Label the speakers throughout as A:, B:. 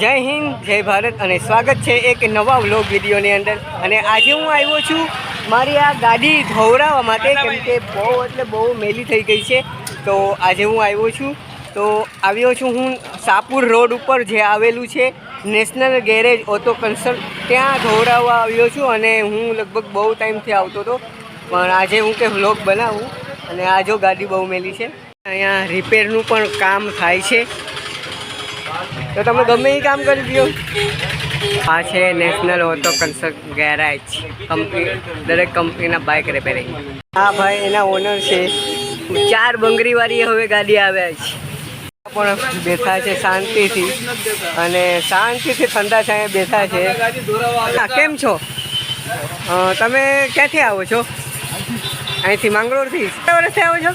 A: જય હિન્દ, જય ભારત અને સ્વાગત છે એક નવા વ્લોગ વિડીયોની અંદર. અને આજે હું આવ્યો છું મારી આ ગાડી ધોવરાવવા માટે, કેમ કે બહુ એટલે બહુ મેલી થઈ ગઈ છે. તો આજે હું આવ્યો છું. તો આવ્યો છું હું સાપુર રોડ ઉપર જે આવેલું છે નેશનલ ગેરેજ ઓટો કન્સલ્ટ ત્યાં ધોવરાવવા આવ્યો છું અને હું લગભગ બહુ ટાઈમથી આવતો હતો. પણ આજે હું કે વ્લોગ બનાવું અને આ જો ગાડી બહુ મેલી છે. અહીંયા રિપેરનું પણ કામ થાય છે. તો તમે ગમે એ કામ કરી દો આ છે national auto consult garage. Company દરેક કંપનીના બાઇક રિપેરિંગ હા ભાઈ એના ઓનર છે. ચાર બંગરીવાળી હવે ગાડી આવ્યા છે. પણ બેઠા છે શાંતિથી. અને શાંતિથી ઠંડા છાંયે બેઠા છે. કેમ છો? તમે ક્યાંથી આવો છો? અહીંથી માંગરોળથી. કેટલા વર્ષથી આવો છો?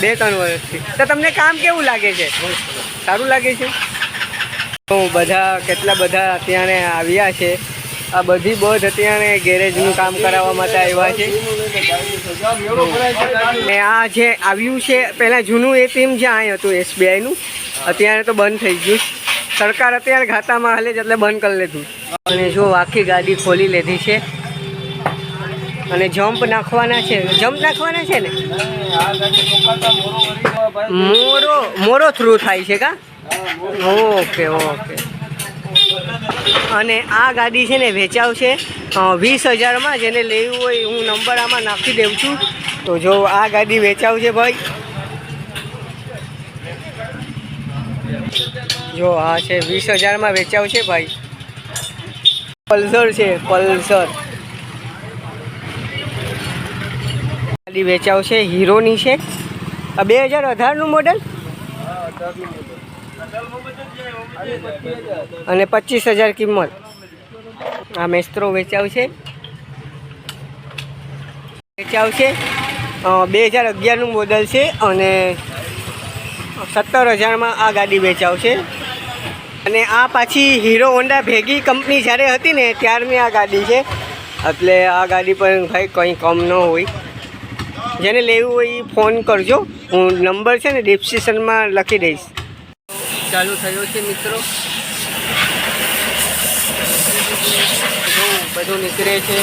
A: બે, ત્રણ વર્ષથી. તો તમને કામ કેવું લાગે છે? સારું લાગે છે? તો બધા કેટલા બધા અત્યારે આવ્યા છે. આ બધી બધ અત્યારે ગેરેજનું કામ કરાવવા માટે આવ્યા છે. ને આ જે આવ્યું છે, પહેલાં જૂનું એટીએમ જે અહીં હતું એસબીઆઈનું અત્યારે તો બંધ થઈ ગયું. સરકાર અત્યારે ઘાતામાં હાલે જ એટલે બંધ કરી લીધું. અને જો આખી ગાડી ખોલી લીધી છે. અને જમ્પ નાખવાના છે. જમ્પ નાખવાના છે ને? મોરો મોરો થ્રુ થાય છે કા? Okay okay. અને આ ગાડી છે ને વેચાવ છે વીસ હજારમાં જેને લેવું હોય હું નંબર આમાં નાખી દઉં છું. તો જો આ ગાડી વેચાવ છે ભાઈ. જો આ છે, વીસ હજારમાં વેચાવ છે ભાઈ. પલ્સર છે, પલ્સર. ગાડી વેચાવ છે, હીરોની છે. આ બે હજાર અઢારનું મોડલ અને પચીસ હજાર કિંમત. આ મેસ્ત્રો વેચાવ છે. વેચાવ છે. બે હજાર અગિયારનું મોડલ છે અને સત્તર હજારમાં આ ગાડી વેચાવ છે. અને આ પાછી હીરો હોન્ડા ભેગી કંપની જ્યારે હતી ને, ત્યારની આ ગાડી છે. એટલે આ ગાડી પર ભાઈ કંઈ કમ ન હોય. જેને લેવું હોય એ ફોન કરજો. હું નંબર છે ને ડિસ્ક્રિપ્શનમાં લખી દઈશ. ચાલુ થયો છે મિત્રો. બધું નીકળે છે.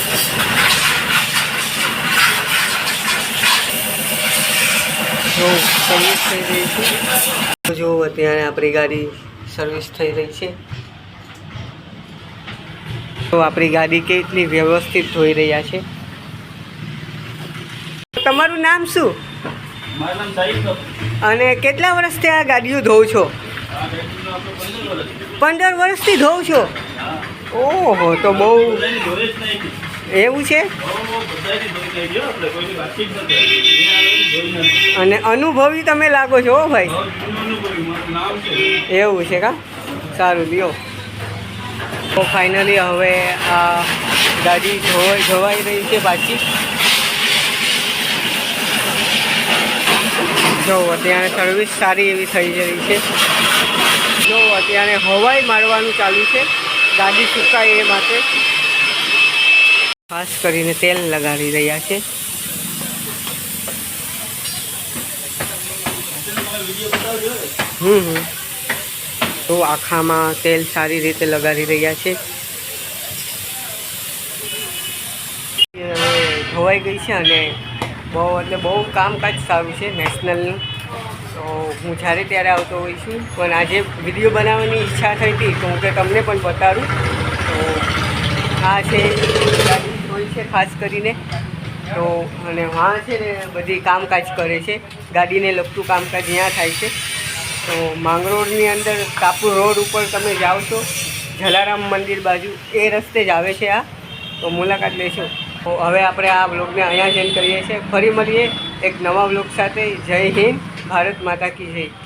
A: જો સર્વિસ થઈ રહી છે. જો અત્યારે આપણી ગાડી સર્વિસ થઈ રહી છે. તો આપણી ગાડી કેટલી વ્યવસ્થિત ધોઈ રહ્યા છે. તમારું નામ શું. અને કેટલા વર્ષથી આ ગાડીઓ ધોવ છો
B: પંદર
A: વર્ષથી ધોવ છો. ઓહો તો બહુ. એવું છે. અને અનુભવી તમે લાગો છો ભાઈ. એવું છે કા સારું લ્યો તો ફાઇનલી હવે આ ગાડી ધોવાઈ ધોવાઈ રહી છે પાછી જો, અત્યારે સર્વિસ સારી એવી થઈ રહી છે. જો, અત્યારે હવાઈ મારવાનું ચાલુ છે. ગાડી સુકાય એ માટે. ખાસ કરીને તેલ લગાડી રહ્યા છે. હમ હમ. તો આખામાં તેલ સારી રીતે લગાડી રહ્યા છે. ધોવાઈ ગઈ છે અને બહુ, એટલે બહુ કામકાજ સારું છે નેશનલનું તો હું જ્યારે ત્યારે આવતો હોઈ છું. પણ આજે વીડિયો બનાવવાની ઈચ્છા થઈ હતી, તો હું કે તમને પણ બતાડું. તો આ છે હોય છે ખાસ કરીને. તો અને હા છે ને, બધી કામકાજ કરે છે. ગાડીને લગતું કામકાજ ત્યાં થાય છે. તો માંગરોળની અંદર કાપુર રોડ ઉપર તમે જાઓ છો, જલારામ મંદિર બાજુ, એ રસ્તે જ આવે છે આ. તો મુલાકાત લેશો. તો હવે આપણે આ બ્લોગને અહીંયા જ એન્ડ કરીએ છીએ. ફરી મળીએ એક નવા બ્લોગ સાથે. જય હિન્દ. ભારત માતા કી જય.